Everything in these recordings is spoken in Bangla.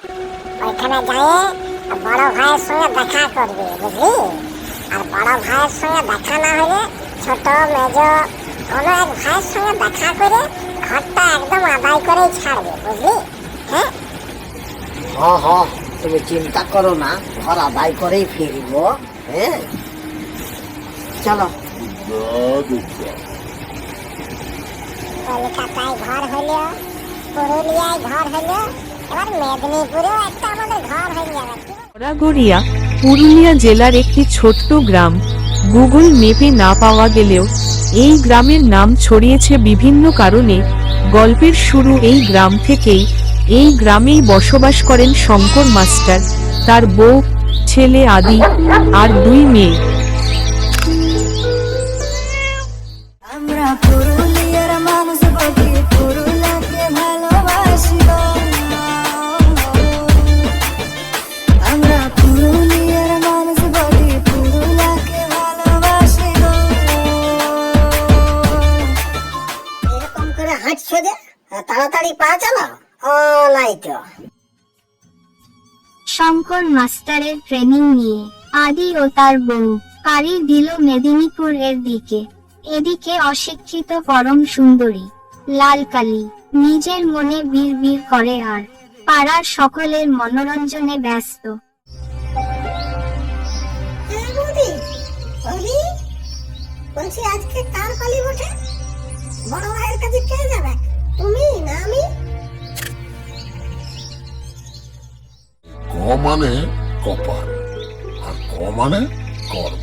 ওইখানে যেয়ে বড় ভাইয়ের সঙ্গে দেখা করবি বুঝলি? আর বড় ভাইয়ের সঙ্গে দেখা না হলে ছোট মেজ কোনো এক ভাইয়ের সঙ্গে দেখা করে ঘরটা একদম আদায় করেই ছাড়বি বুঝলি? হ্যাঁ? হ হ তুমি চিন্তা করো না ঘর আদায় করেই ফিরব হ্যাঁ? চলো। কলকাতায় ঘর হলো পুরুলিয়ায় ঘর হলো গড়াগড়িয়া পুরুলিয়া জেলার একটি ছোট্ট গ্রাম। গুগল মেপে না পাওয়া গেলেও এই গ্রামের নাম ছড়িয়েছে বিভিন্ন কারণে। গল্পের শুরু এই গ্রাম থেকেই এই গ্রামেই বসবাস করেন শঙ্কর মাস্টার, তার বউ, ছেলে আদি আর দুই মেয়ে। এরকম করে হাঁটছো যে তাড়াতাড়ি পা চালাও। নাই তো শঙ্কর মাস্টারের ট্রেনিং নিয়ে আদি ও তার বউ পাড়ি দিল মেদিনীপুর এর দিকে। এদিকে অশিক্ষিত পরম সুন্দরী লালকালি নিজের মনে বীর বীর করে আর পাড়ার সকলের মনোরঞ্জনে ব্যস্ত। হ্যাঁ বলছি আজকে কার পালি বটে? বড় কাছে কে যাবে? তুমি না আমি? ক মানে কপাল, আর ক মানে কর্ম।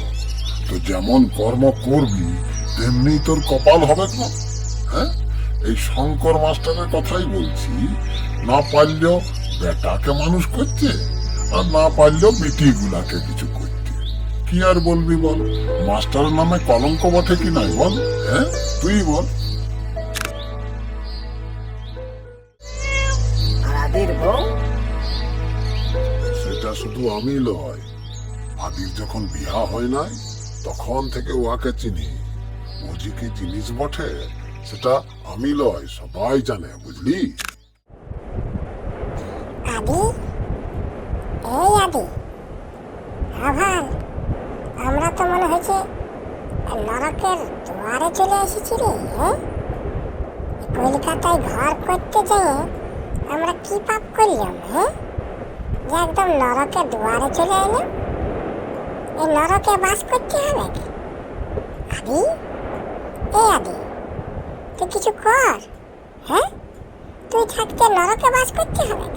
তো যেমন কর্ম করবি, তেমনি তোর কপাল হবে না হ্যাঁ? এই শঙ্কর মাস্টারের কথাই বলছি, না পারলেও বেটাকে মানুষ করছে, আর না পারলেও বেটি গুলাকে কিছু করতে কি আর বলবি বল? মাস্টারের নামে কলঙ্ক বটে কি নাই বল? হ্যাঁ? তুই বল। আদির বউ সেটা শুধু আমি আদির যখন বিয়া হয় নাই তখন থেকে চিনি। ও যে কি জিনিস বটে সেটা আমি লয় সবাই জানে বুঝলি? আদি? এই আদি। আভার আমরা তো মনে হয়েছে নরকের দুয়ারে চলে এসেছি রে হ্যাঁ? কলকাতায় ঘর করতে যেয়ে আমরা কি পাপ করলাম হ্যাঁ যে একদম নরকের দুয়ারে চলে এলাম এই নরকে বাস করতে হবে আদি? এ আদি, তুই কিছু কর হ্যাঁ? তুই থাকতে নরকে বাস করতে হবে